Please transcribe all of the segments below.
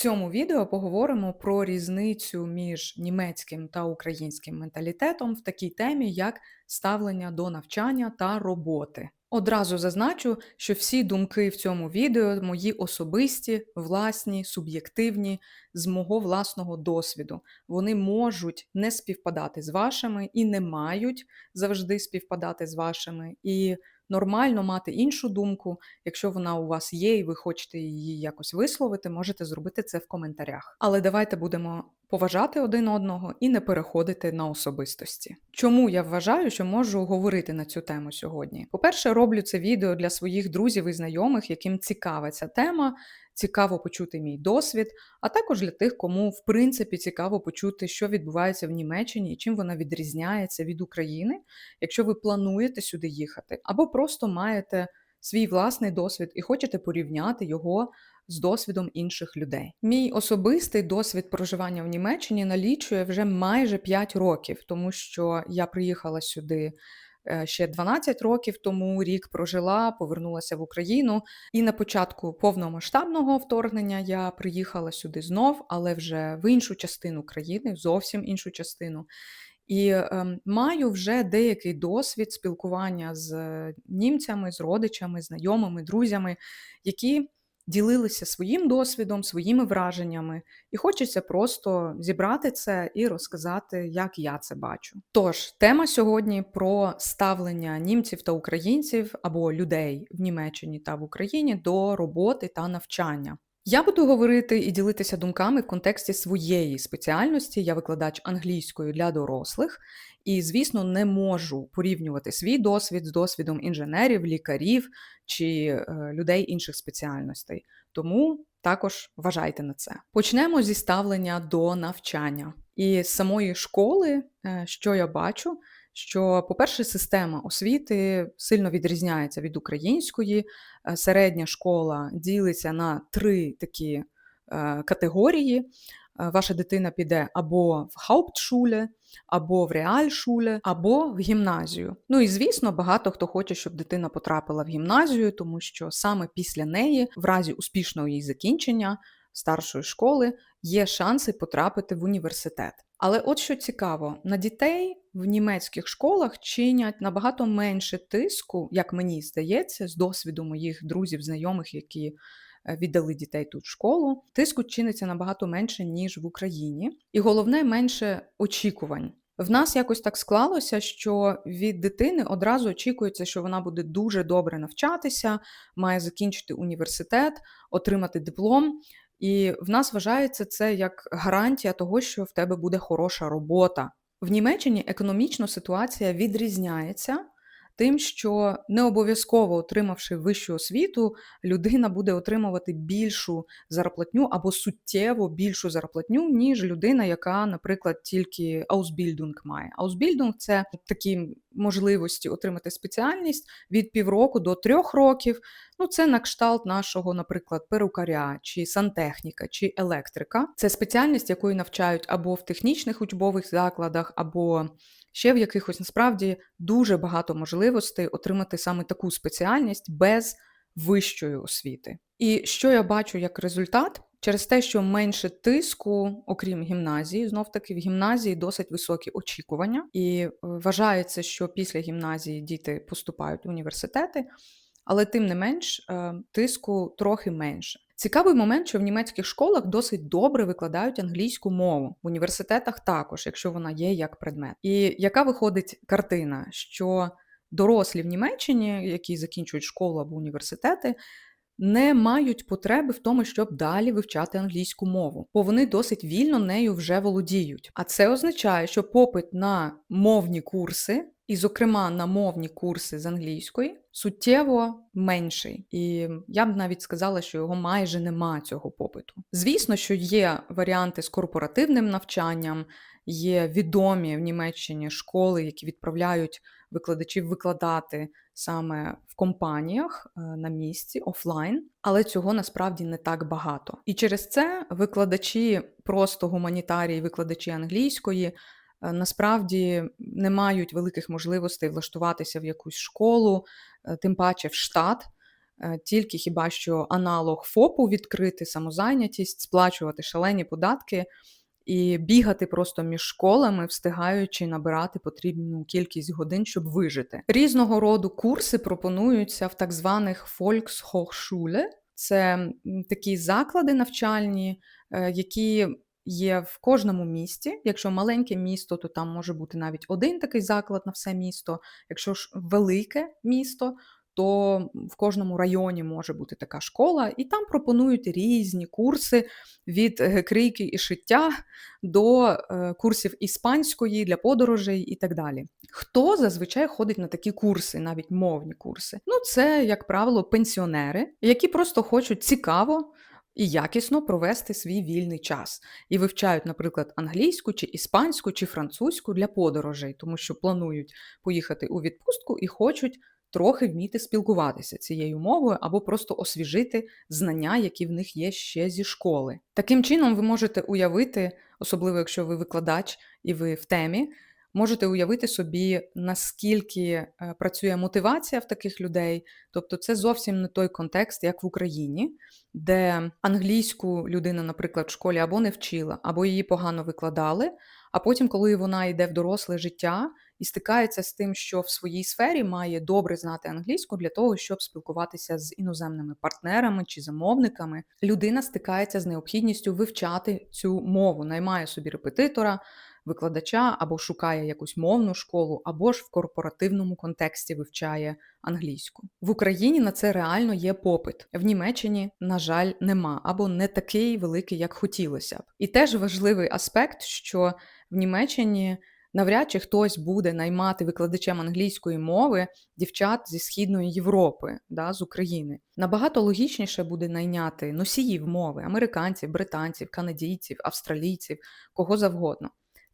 цьому відео поговоримо про різницю між німецьким та українським менталітетом в такій темі, як ставлення до навчання та роботи. Одразу зазначу, що всі думки в цьому відео мої особисті, власні, суб'єктивні, з мого власного досвіду. Вони можуть не співпадати з вашими і не мають завжди співпадати з вашими. І нормально мати іншу думку. Якщо вона у вас є, і ви хочете її якось висловити, можете зробити це в коментарях. Але давайте будемо поважати один одного і не переходити на особистості. Чому я вважаю, що можу говорити на цю тему сьогодні? По-перше, роблю це відео для своїх друзів і знайомих, яким цікава ця тема. Цікаво почути мій досвід, а також для тих, кому в принципі цікаво почути, що відбувається в Німеччині і чим вона відрізняється від України, якщо ви плануєте сюди їхати, або просто маєте свій власний досвід і хочете порівняти його з досвідом інших людей. Мій особистий досвід проживання в Німеччині налічує вже майже 5 років, тому що я приїхала сюди. е, Ще 12 років тому рік прожила, повернулася в Україну. І на початку повномасштабного вторгнення я приїхала сюди знов, але вже в іншу частину країни, зовсім іншу частину. І е, маю вже деякий досвід спілкування з німцями, з родичами, знайомими, друзями, які ділилися своїм досвідом, своїми враженнями, і хочеться просто зібрати це і розказати, як я це бачу. Тож, тема сьогодні про ставлення німців та українців або людей в Німеччині та в Україні до роботи та навчання. Я буду говорити і ділитися думками в контексті своєї спеціальності. Я викладач англійської для дорослих, і, звісно, не можу порівнювати свій досвід з досвідом інженерів, лікарів чи е, людей інших спеціальностей. Тому також вважайте на це. Почнемо зі ставлення до навчання. І з самої школи, е, що я бачу, що, по-перше, система освіти сильно відрізняється від української. Е, Середня школа ділиться на три такі категорії. Е, Ваша дитина піде або в Hauptschule, або в Реальшуле, або в гімназію. Ну і звісно, багато хто хоче, щоб дитина потрапила в гімназію, тому що саме після неї, в разі успішного її закінчення старшої школи, є шанси потрапити в університет. Але от що цікаво, на дітей в німецьких школах чинять набагато менше тиску, як мені здається, з досвіду моїх друзів, знайомих, які віддали дітей тут в школу. Тиску чиниться набагато менше, ніж в Україні, і головне менше очікувань. В нас якось так склалося, що від дитини одразу очікується, що вона буде дуже добре навчатися, має закінчити університет, отримати диплом. І в нас вважається це як гарантія того, що в тебе буде хороша робота. В Німеччині економічно ситуація відрізняється тим, що не обов'язково отримавши вищу освіту, людина буде отримувати більшу зарплатню або суттєво більшу зарплатню, ніж людина, яка, наприклад, тільки Ausbildung має. Ausbildung – це такі можливості отримати спеціальність від півроку до трьох років. Ну, це на кшталт нашого, наприклад, перукаря, чи сантехніка, чи електрика. Це спеціальність, якої навчають або в технічних учбових закладах, або ще в якихось насправді дуже багато можливостей отримати саме таку спеціальність без вищої освіти. І що я бачу як результат? Через те, що менше тиску, окрім гімназії, знов таки в гімназії досить високі очікування, і е, вважається, що після гімназії діти поступають в університети, але тим не менш е, тиску трохи менше. Цікавий момент, що в німецьких школах досить добре викладають англійську мову, в університетах також, якщо вона є як предмет. І яка виходить картина, що дорослі в Німеччині, які закінчують школу або університети, не мають потреби в тому, щоб далі вивчати англійську мову, бо вони досить вільно нею вже володіють. А це означає, що попит на мовні курси, і, зокрема, на мовні курси з англійської, суттєво менший. І я б навіть сказала, що його майже нема цього попиту. Звісно, що є варіанти з корпоративним навчанням, є відомі в Німеччині школи, які відправляють викладачів викладати саме в компаніях е, на місці офлайн, але цього насправді не так багато. І через це викладачі просто гуманітарії, викладачі англійської. Е, Насправді не мають великих можливостей влаштуватися в якусь школу, е, тим паче в штат, е, тільки хіба що аналог ФОПу відкрити самозайнятість, сплачувати шалені податки і бігати просто між школами, встигаючи набирати потрібну кількість годин, щоб вижити. Різного роду курси пропонуються в так званих Volkshochschule. Це такі заклади навчальні, які є в кожному місті. Якщо маленьке місто, то там може бути навіть один такий заклад на все місто. Якщо ж велике місто, то в кожному районі може бути така школа, і там пропонують різні курси від е, крійки і шиття до е, курсів іспанської для подорожей і так далі. Хто зазвичай ходить на такі курси, навіть мовні курси? Ну, це, як правило, пенсіонери, які просто хочуть цікаво. І якісно провести свій вільний час і вивчають, наприклад, англійську чи іспанську чи французьку для подорожей, тому що планують поїхати у відпустку і хочуть трохи вміти спілкуватися цією мовою або просто освіжити знання, які в них є ще зі школи. Таким чином, ви можете уявити, особливо якщо ви викладач і ви в темі. Можете уявити собі, наскільки е, працює мотивація в таких людей. Тобто, це зовсім не той контекст, як в Україні, де англійську людина, наприклад, в школі або не вчила, або її погано викладали. А потім, коли вона йде в доросле життя і стикається з тим, що в своїй сфері має добре знати англійську для того, щоб спілкуватися з іноземними партнерами чи замовниками, людина стикається з необхідністю вивчати цю мову, наймає собі репетитора викладача або шукає якусь мовну школу, або ж в корпоративному контексті вивчає англійську. В Україні на це реально є попит. В Німеччині, на жаль, нема або не такий великий, як хотілося б. І теж важливий аспект, що в Німеччині. Навряд чи хтось буде наймати викладачем англійської мови дівчат зі Східної Європи, да, з України. Набагато логічніше буде найняти носіїв мови американців, британців, канадійців, австралійців, кого завгодно.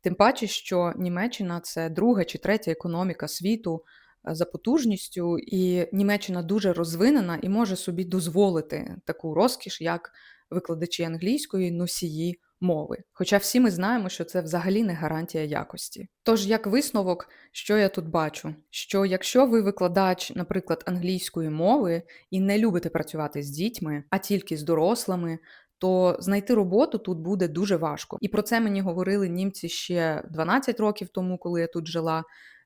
Тим паче, що Німеччина це друга чи третя економіка світу е, за потужністю, і Німеччина дуже розвинена і може собі дозволити таку розкіш, як викладачі англійської носії мови. Хоча всі ми знаємо, що це взагалі не гарантія якості. Тож, як висновок, що я тут бачу? Що якщо ви викладач, наприклад, англійської мови і не любите працювати з дітьми, а тільки з дорослими, то знайти роботу тут буде дуже важко. І про це мені говорили німці ще 12 років тому, коли я тут жила.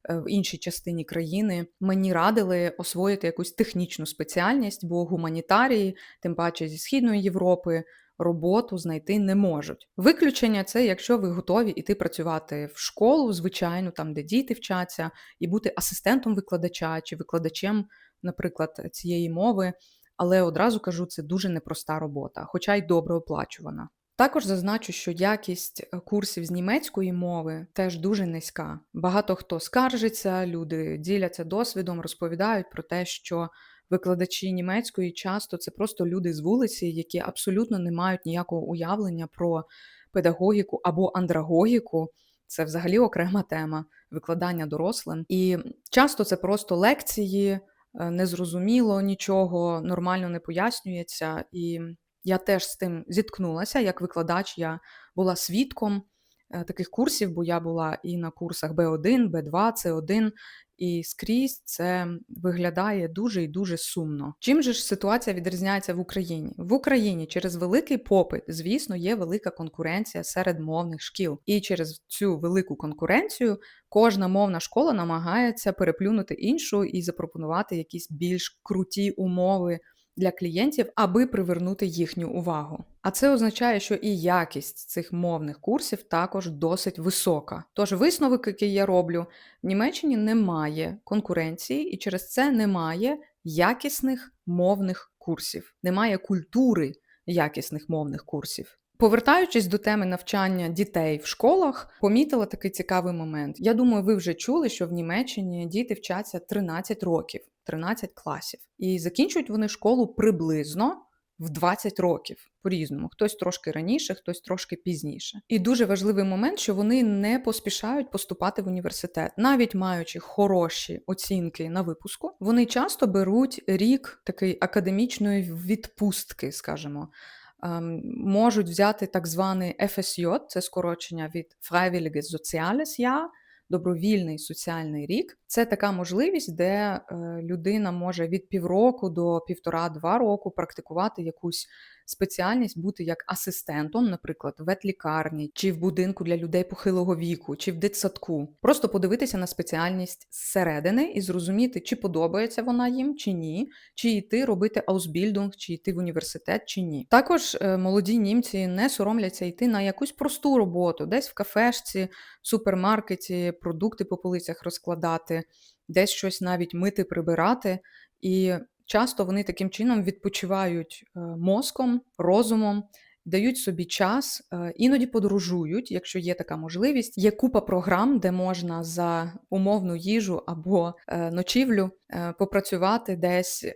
Е, в іншій частині країни мені радили освоїти якусь технічну спеціальність, бо гуманітарії, тим паче зі східної Європи, роботу знайти не можуть. Виключення це якщо ви готові іти працювати в школу, звичайно, там де діти вчаться, і бути асистентом викладача чи викладачем, наприклад, цієї мови але одразу кажу, це дуже непроста робота, хоча й добре оплачувана. Також зазначу, що якість е, курсів з німецької мови теж дуже низька. Багато хто скаржиться, люди діляться досвідом, розповідають про те, що викладачі німецької часто це просто люди з вулиці, які абсолютно не мають ніякого уявлення про педагогіку або андрагогіку. Це взагалі окрема тема викладання дорослим. І часто це просто лекції, Е, незрозуміло нічого, нормально не пояснюється. І я теж з тим зіткнулася. Як викладач, я була свідком е, таких курсів, бо я була і на курсах Б1, Б2, С1, і скрізь це виглядає дуже і дуже сумно. Чим же ж ситуація відрізняється в Україні? В Україні через великий попит, звісно, є велика конкуренція серед мовних шкіл. І через цю велику конкуренцію кожна мовна школа намагається переплюнути іншу і запропонувати якісь більш круті умови для клієнтів, аби привернути їхню увагу. А це означає, що і якість цих мовних курсів також досить висока. Тож висновок, який я роблю, в Німеччині немає конкуренції, і через це немає якісних мовних курсів, немає культури якісних мовних курсів. Повертаючись до теми навчання дітей в школах, помітила такий цікавий момент. Я думаю, ви вже чули, що в Німеччині діти вчаться 13 років, 13 класів, і закінчують вони школу приблизно в 20 років по-різному. Хтось трошки раніше, хтось трошки пізніше. І дуже важливий момент, що вони не поспішають поступати в університет, навіть маючи хороші оцінки на випуску, вони часто беруть рік такої академічної відпустки, скажімо. Ем, можуть взяти так званий FSJ, це скорочення від Freiwilliges Soziales Jahr, добровільний соціальний рік. Це така можливість, де е, людина може від півроку до півтора-два року практикувати якусь спеціальність, бути як асистентом, наприклад, в ветлікарні, чи в будинку для людей похилого віку, чи в дитсадку. Просто подивитися на спеціальність зсередини і зрозуміти, чи подобається вона їм, чи ні, чи йти робити аусбільдинг, чи йти в університет, чи ні. Також е, молоді німці не соромляться йти на якусь просту роботу, десь в кафешці, супермаркеті, продукти по полицях розкладати, десь щось навіть мити, прибирати. І часто вони таким чином відпочивають е, мозком, розумом. Дають собі час, е, іноді подорожують, якщо є така можливість. Є купа програм, де можна за умовну їжу або е, ночівлю попрацювати десь,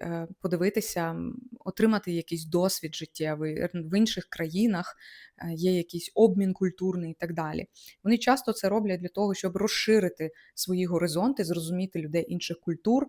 подивитися, отримати якийсь досвід життєвий в інших країнах, є якийсь обмін культурний і так далі. Вони часто це роблять для того, щоб розширити свої горизонти, зрозуміти людей інших культур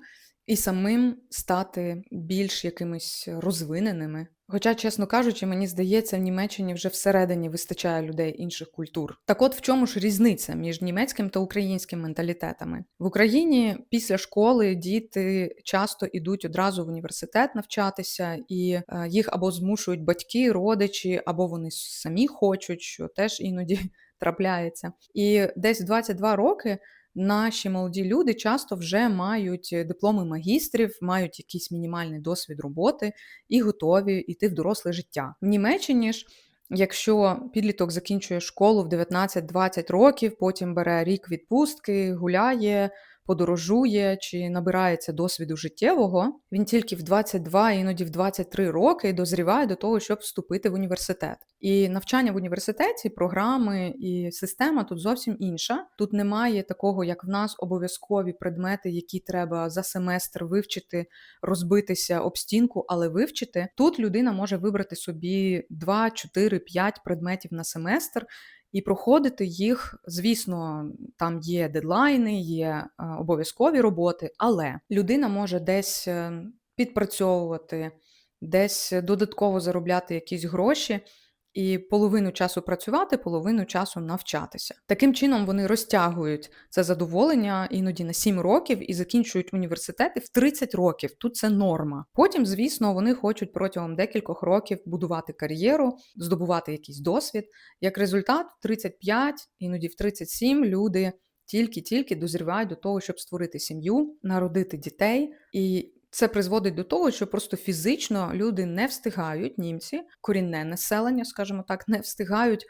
і самим стати більш якимись розвиненими. Хоча, чесно кажучи, мені здається, в Німеччині вже всередині вистачає людей інших культур. Так от в чому ж різниця між німецьким та українським менталітетами? В Україні після школи діти часто йдуть одразу в університет навчатися, і е, їх або змушують батьки, родичі, або вони самі хочуть, що теж іноді трапляється. І десь в 22 роки наші молоді люди часто вже мають е, дипломи магістрів, мають якийсь мінімальний досвід роботи і готові йти в доросле життя. В Німеччині ж. Якщо підліток закінчує школу в 19-20 років, потім бере рік відпустки, гуляє, подорожує чи набирається досвіду життєвого, він тільки в 22, іноді в 23 роки дозріває до того, щоб вступити в університет. І навчання в університеті, програми і система тут зовсім інша. Тут немає такого, як в нас, обов'язкові предмети, які треба за семестр вивчити, розбитися об стінку, але вивчити. Тут людина може вибрати собі 2, 4, 5 предметів на семестр і проходити їх, звісно, там є дедлайни, є е, обов'язкові роботи, але людина може десь е, підпрацьовувати, десь додатково заробляти якісь гроші і половину часу працювати, половину часу навчатися. Таким чином вони розтягують це задоволення іноді на 7 років і закінчують університети в 30 років. Тут це норма. Потім, звісно, вони хочуть протягом декількох років будувати кар'єру, здобувати якийсь досвід. Як результат, в 35, іноді в 37 люди. Тільки-тільки дозрівають до того, щоб створити сім'ю, народити дітей, і це призводить до того, що просто фізично люди не встигають, німці, корінне населення, скажімо так, не встигають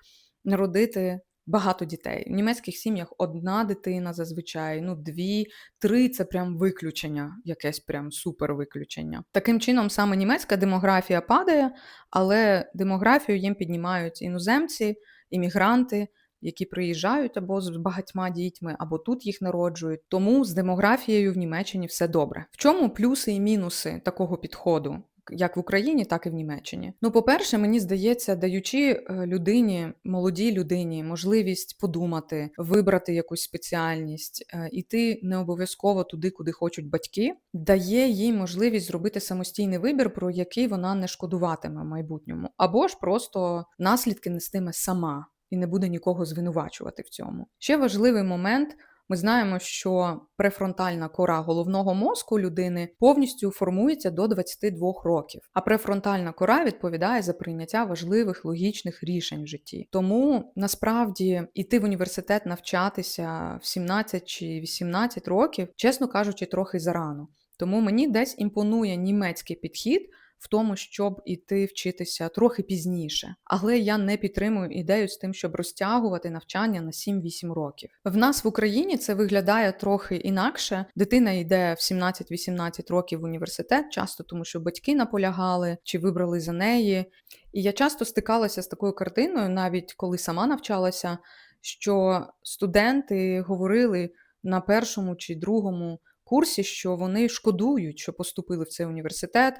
народити багато дітей. В німецьких сім'ях одна дитина зазвичай, ну дві, три це прям виключення, якесь прям супер виключення. Таким чином, саме німецька демографія падає, але демографію їм піднімають іноземці, іммігранти які приїжджають або з багатьма дітьми, або тут їх народжують. Тому з демографією в Німеччині все добре. В чому плюси і мінуси такого підходу? Як в Україні, так і в Німеччині. Ну, по-перше, мені здається, даючи е, людині, молодій людині, можливість подумати, вибрати якусь спеціальність, е, іти не обов'язково туди, куди хочуть батьки, дає їй можливість зробити самостійний вибір, про який вона не шкодуватиме в майбутньому, або ж просто наслідки нестиме сама і не буде нікого звинувачувати в цьому. Ще важливий момент. Ми знаємо, що префронтальна кора головного мозку людини повністю формується до 22 років, а префронтальна кора відповідає за прийняття важливих логічних рішень в житті. Тому насправді іти в університет навчатися в 17 чи 18 років, чесно кажучи, трохи зарано. Тому мені десь імпонує німецький підхід в тому, щоб іти вчитися трохи пізніше. Але я не підтримую ідею з тим, щоб розтягувати навчання на 7-8 років. В нас в Україні це виглядає трохи інакше. Дитина йде в 17-18 років в університет, часто тому, що батьки наполягали чи вибрали за неї. І я часто стикалася з такою картиною, навіть коли сама навчалася, що студенти говорили на першому чи другому курсі, що вони шкодують, що поступили в цей університет,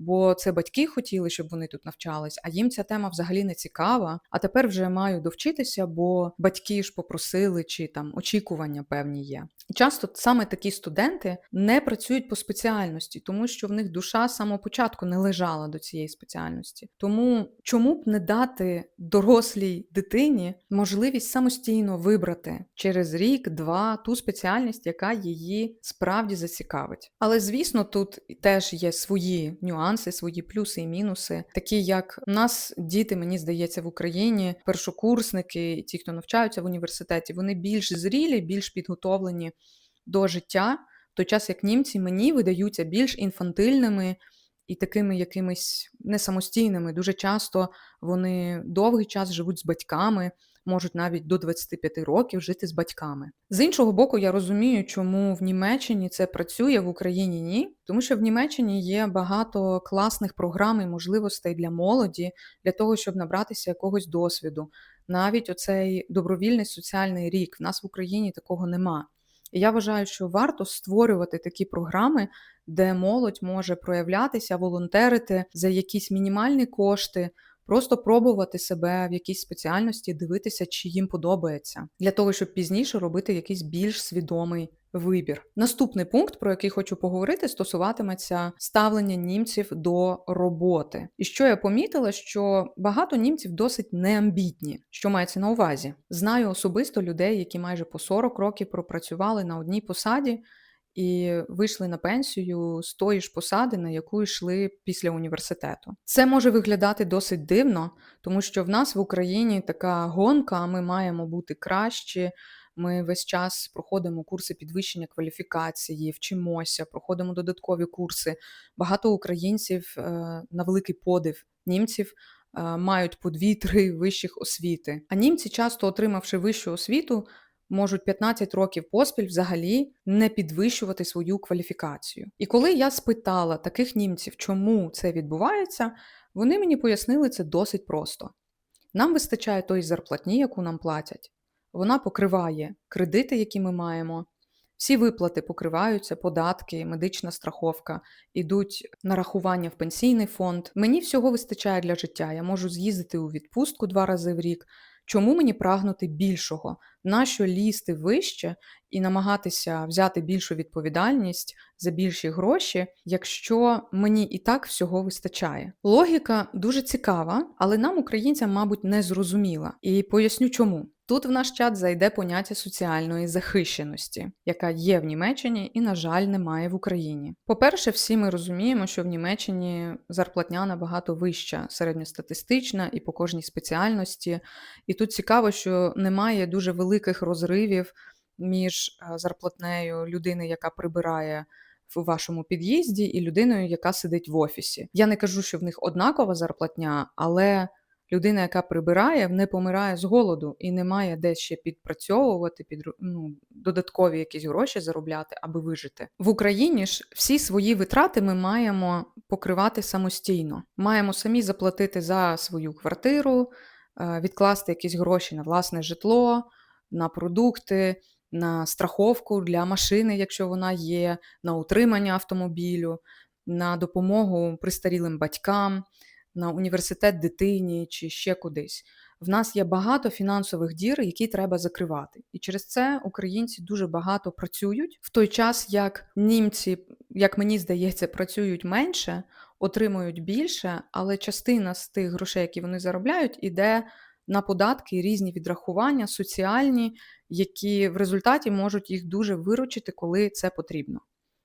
бо це батьки хотіли, щоб вони тут навчались, а їм ця тема взагалі не цікава. А тепер вже маю довчитися, бо батьки ж попросили, чи там очікування певні є. Часто саме такі студенти не працюють по спеціальності, тому що в них душа з самого початку не лежала до цієї спеціальності. Тому чому б не дати дорослій дитині можливість самостійно вибрати через рік-два ту спеціальність, яка її справді зацікавить. Але звісно, тут теж є свої нюанси, свої плюси і мінуси, такі як у нас діти, мені здається, в Україні першокурсники, ті, хто навчаються в університеті, вони більш зрілі, більш підготовлені до життя, в той час як німці мені видаються більш інфантильними і такими якимись несамостійними. Дуже часто вони довгий час живуть з батьками, можуть навіть до 25 років жити з батьками. З іншого боку, я розумію, чому в Німеччині це працює в Україні ні, тому що в Німеччині є багато класних програм і можливостей для молоді для того, щоб набратися якогось досвіду. Навіть оцей добровільний соціальний рік в нас в Україні такого нема. І я вважаю, що варто створювати такі програми, де молодь може проявлятися, волонтерити за якісь мінімальні кошти, просто пробувати себе в якійсь спеціальності, дивитися, чи їм подобається, для того, щоб пізніше робити якийсь більш свідомий вибір. Наступний пункт, про який хочу поговорити, стосуватиметься ставлення німців до роботи. І що я помітила, що багато німців досить неамбітні, що мається на увазі. Знаю особисто людей, які майже по 40 років пропрацювали на одній посаді. І вийшли на пенсію з тої ж посади, на яку йшли після університету. Це може виглядати досить дивно, тому що в нас в Україні така гонка, ми маємо бути кращі, ми весь час проходимо курси підвищення кваліфікації, вчимося, проходимо додаткові курси. Багато українців е, на великий подив німців. Е, мають по дві-три вищих освіти. А німці, часто отримавши вищу освіту, можуть 15 років поспіль взагалі не підвищувати свою кваліфікацію. І коли я спитала таких німців, чому це відбувається, вони мені пояснили це досить просто. Нам вистачає тої зарплатні, яку нам платять. Вона покриває кредити, які ми маємо. Всі виплати покриваються, податки, медична страховка, ідуть нарахування в пенсійний фонд. Мені всього вистачає для життя. Я можу з'їздити у відпустку два рази в рік. Чому мені прагнути більшого? Нащо лізти вище і намагатися взяти більшу відповідальність за більші гроші, якщо мені і так всього вистачає? Логіка дуже цікава, але нам, українцям, мабуть, не зрозуміла. І поясню чому. Тут в наш чат зайде поняття соціальної захищеності, яка є в Німеччині і, на жаль, немає в Україні. По-перше, всі ми розуміємо, що в Німеччині зарплатня набагато вища, середньостатистична і по кожній спеціальності. І тут цікаво, що немає дуже великих розривів між е, зарплатнею людини, яка прибирає. В вашому під'їзді і людиною, яка сидить в офісі. Я не кажу, що в них однакова зарплатня, але людина, яка прибирає, не помирає з голоду і не має де ще підпрацьовувати, під ну, додаткові якісь гроші заробляти, аби вижити. В Україні ж всі свої витрати ми маємо покривати самостійно. Маємо самі заплатити за свою квартиру, е, відкласти якісь гроші на власне житло, на продукти. На страховку для машини, якщо вона є, на утримання автомобілю, на допомогу пристарілим батькам, на університет дитині чи ще кудись. В нас є багато фінансових дір, які треба закривати. І через це українці дуже багато працюють в той час, як німці, як мені здається, працюють менше, отримують більше, але частина з тих грошей, які вони заробляють, іде на податки, різні відрахування, соціальні, які в результаті можуть їх дуже виручити, коли це потрібно.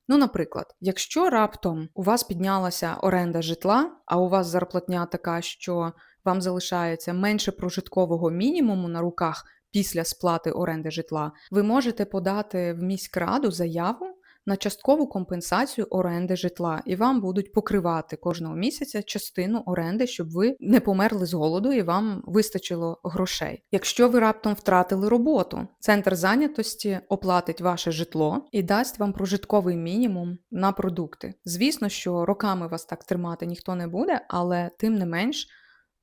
Ну, наприклад, якщо раптом у вас піднялася оренда житла, а у вас зарплатня така, що вам залишається менше прожиткового мінімуму на руках після сплати оренди житла, ви можете подати в міськраду заяву на часткову компенсацію оренди житла, і вам будуть покривати кожного місяця частину оренди, щоб ви не померли з голоду і вам вистачило грошей. Якщо ви раптом втратили роботу, центр зайнятості оплатить ваше житло і дасть вам прожитковий мінімум на продукти. Звісно, що роками вас так тримати ніхто не буде, але тим не менш.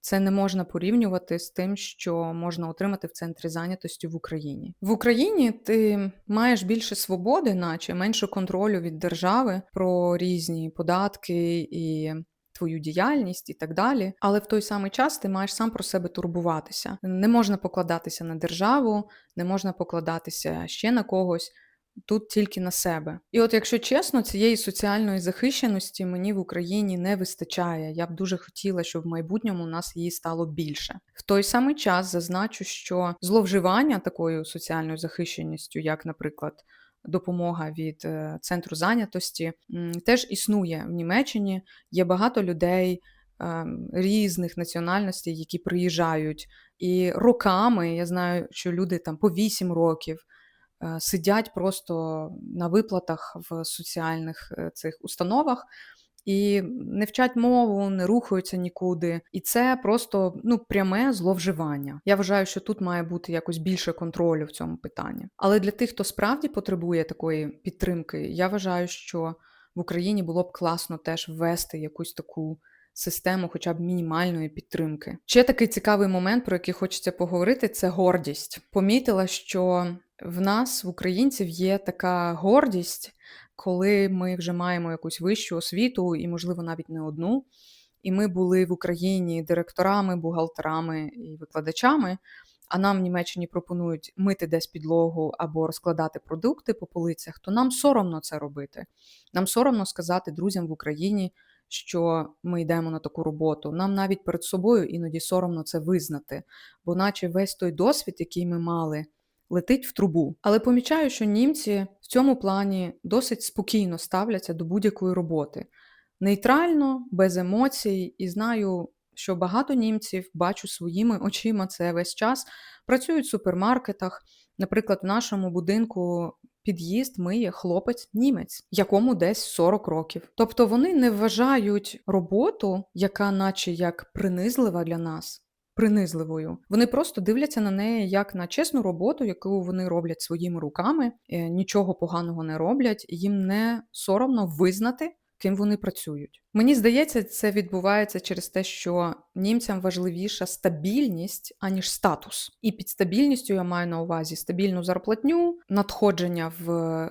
Це не можна порівнювати з тим, що можна отримати в центрі зайнятості в Україні. В Україні ти маєш більше свободи, наче менше контролю від держави про різні податки і твою діяльність і так далі. Але в той самий час ти маєш сам про себе турбуватися. Не можна покладатися на державу, не можна покладатися ще на когось. Тут тільки на себе. І от, якщо чесно, цієї соціальної захищеності мені в Україні не вистачає. Я б дуже хотіла, щоб в майбутньому у нас її стало більше. В той самий час зазначу, що зловживання такою соціальною захищеністю, як, наприклад, допомога від е, центру зайнятості, теж існує в Німеччині. Є багато людей. Ем, різних національностей, які приїжджають, і роками я знаю, що люди там по 8 років Е, сидять просто на виплатах в соціальних е, цих установах. І не вчать мову, не рухаються нікуди. І це просто ну пряме зловживання. Я вважаю, що тут має бути якось більше контролю в цьому питанні. Але для тих, хто справді потребує такої підтримки, я вважаю, що в Україні було б класно теж ввести якусь таку систему, хоча б мінімальної підтримки. Ще такий цікавий момент, про який хочеться поговорити, це гордість. Помітила, що в нас, в українців, є така гордість, коли ми вже маємо якусь вищу освіту, і, можливо, навіть не одну. І ми були в Україні директорами, бухгалтерами і викладачами. А нам в Німеччині пропонують мити десь підлогу або розкладати продукти по полицях, то нам соромно це робити. Нам соромно сказати друзям в Україні, що ми йдемо на таку роботу. Нам навіть перед собою іноді соромно це визнати, бо наче весь той досвід, який ми мали, летить в трубу. Але помічаю, що німці в цьому плані досить спокійно ставляться до будь-якої роботи. Нейтрально, без емоцій, і знаю, що багато німців бачу своїми очима це весь час, працюють в супермаркетах. Наприклад, в нашому будинку під'їзд миє хлопець німець, якому десь 40 років. Тобто вони не вважають роботу, яка, наче як принизлива для нас. Принизливою. Вони просто дивляться на неї як на чесну роботу, яку вони роблять своїми руками, е, нічого поганого не роблять, їм не соромно визнати, ким вони працюють. Мені здається, це відбувається через те, що німцям важливіша стабільність, аніж статус. І під стабільністю я маю на увазі стабільну зарплатню, надходження в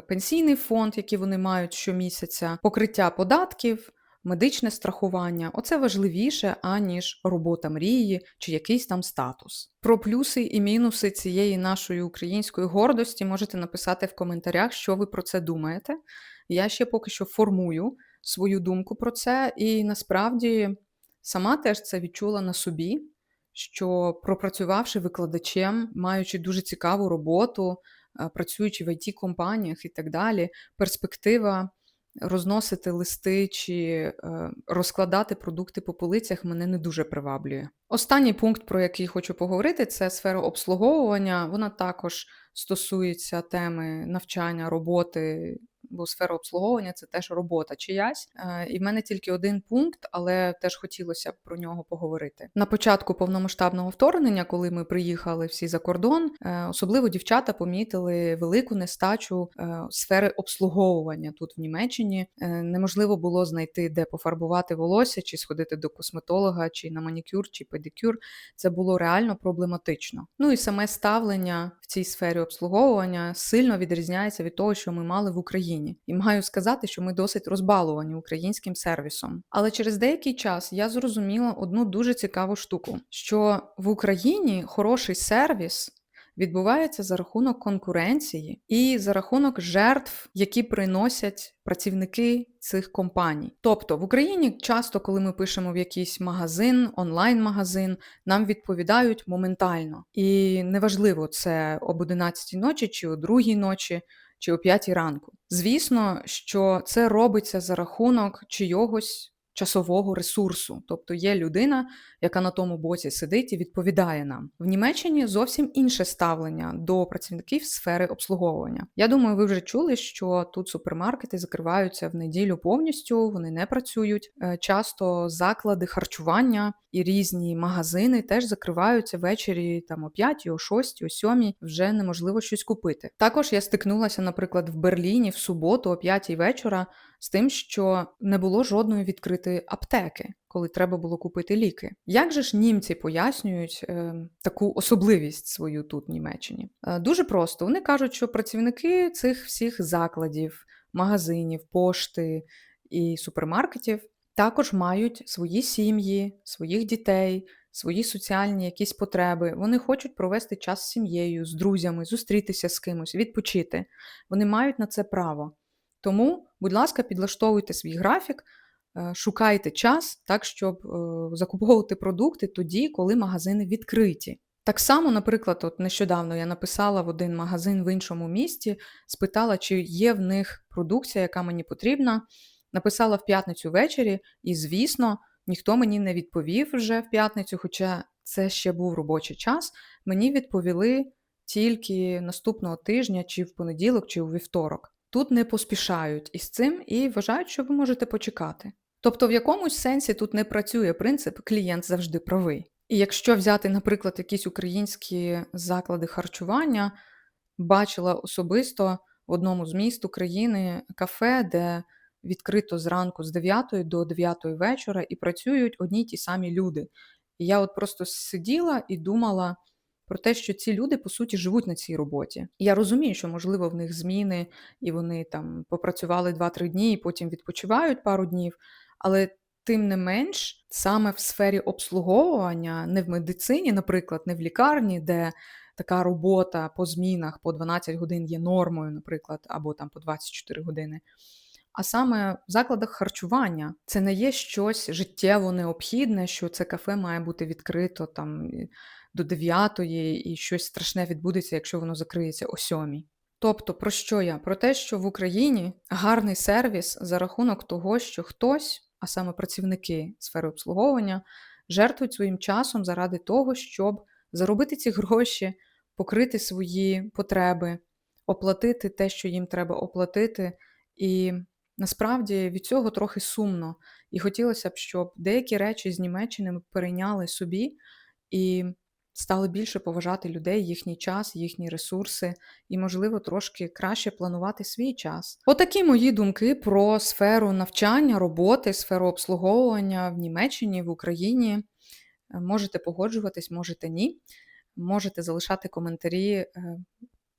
пенсійний фонд, який вони мають щомісяця, покриття податків. Медичне страхування оце важливіше, аніж робота мрії чи якийсь там статус. Про плюси і мінуси цієї нашої української гордості можете написати в коментарях, що ви про це думаєте. Я ще поки що формую свою думку про це, і насправді сама теж це відчула на собі, що пропрацювавши викладачем, маючи дуже цікаву роботу, е, працюючи в it компаніях і так далі, перспектива. Розносити листи чи е, розкладати продукти по полицях мене не дуже приваблює. Останній пункт, про який хочу поговорити, це сфера обслуговування. Вона також стосується теми навчання, роботи бо сфера обслуговування це теж робота чиясь. Е, і в мене тільки один пункт, але теж хотілося б про нього поговорити. На початку повномасштабного вторгнення, коли ми приїхали всі за кордон, е, особливо дівчата помітили велику нестачу е, сфери обслуговування тут в Німеччині. Неможливо було знайти, де пофарбувати волосся, чи сходити до косметолога, чи на манікюр, чи педикюр. Це було реально проблематично. Ну і саме ставлення в цій сфері обслуговування сильно відрізняється від того, що ми мали в Україні. Україні, і маю сказати, що ми досить розбалувані українським сервісом. Але через деякий час я зрозуміла одну дуже цікаву штуку: що в Україні хороший сервіс. Відбувається за рахунок конкуренції і за рахунок жертв, які приносять працівники цих компаній. Тобто в Україні часто, коли ми пишемо в якийсь магазин, онлайн-магазин, нам відповідають моментально. І неважливо, це об 11 ночі чи о 2 ночі чи о 5 ранку. Звісно, що це робиться за рахунок чийогось часового ресурсу, тобто є людина, яка на тому боці сидить і відповідає нам. В Німеччині зовсім інше ставлення до працівників сфери обслуговування. Я думаю, ви вже чули, що тут супермаркети закриваються в неділю повністю, вони не працюють. Е, часто заклади харчування і різні магазини теж закриваються ввечері там о 5, о 6, о 7, вже неможливо щось купити. Також я стикнулася, наприклад, в Берліні в суботу, о 5 вечора з тим, що не було жодної відкритої аптеки, коли треба було купити ліки. Як же ж німці пояснюють е, таку особливість свою тут в Німеччині? Е, дуже просто вони кажуть, що працівники цих всіх закладів, магазинів, пошти і супермаркетів також мають свої сім'ї, своїх дітей, свої соціальні якісь потреби. Вони хочуть провести час з сім'єю, з друзями, зустрітися з кимось, відпочити. Вони мають на це право. Тому, будь ласка, підлаштовуйте свій графік, е, шукайте час так, щоб е, закуповувати продукти тоді, коли магазини відкриті. Так само, наприклад, от нещодавно я написала в один магазин в іншому місті, спитала, чи є в них продукція, яка мені потрібна. Написала в п'ятницю ввечері, і, звісно, ніхто мені не відповів вже в п'ятницю, хоча це ще був робочий час. Мені відповіли тільки наступного тижня, чи в понеділок, чи у вівторок. Тут не поспішають із цим і вважають, що ви можете почекати. Тобто, в якомусь сенсі тут не працює принцип клієнт завжди правий. І якщо взяти, наприклад, якісь українські заклади харчування, бачила особисто в одному з міст України кафе, де відкрито зранку з 9 до 9 вечора і працюють одні й ті самі люди. І я от просто сиділа і думала про те, що ці люди по суті живуть на цій роботі. Я розумію, що можливо в них зміни, і вони там попрацювали 2-3 дні, і потім відпочивають пару днів. Але тим не менш, саме в сфері обслуговування, не в медицині, наприклад, не в лікарні, де така робота по змінах по 12 годин є нормою, наприклад, або там по 24 години. А саме в закладах харчування це не є щось життєво необхідне, що це кафе має бути відкрито там до 9 і щось страшне відбудеться, якщо воно закриється о 7. Тобто, про що я? Про те, що в Україні гарний сервіс за рахунок того, що хтось, а саме працівники сфери обслуговування, жертвують своїм часом заради того, щоб заробити ці гроші, покрити свої потреби, оплатити те, що їм треба оплатити. І насправді від цього трохи сумно. І хотілося б, щоб деякі речі з Німеччини ми перейняли собі і стали більше поважати людей, їхній час, їхні ресурси, і, можливо, трошки краще планувати свій час. Отакі мої думки про сферу навчання, роботи, сферу обслуговування в Німеччині, в Україні. Е, Можете погоджуватись, можете ні. Можете залишати коментарі е,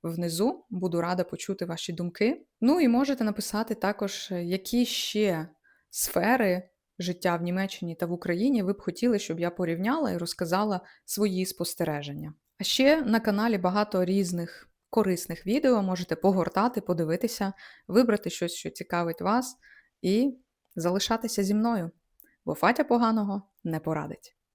внизу. Буду рада почути ваші думки. Ну і можете написати також, е, які ще сфери життя в Німеччині та в Україні ви б хотіли, щоб я порівняла і розказала свої спостереження. А ще на каналі багато різних корисних відео можете погортати, подивитися, вибрати щось, що цікавить вас, і залишатися зі мною, бо Фатя поганого не порадить.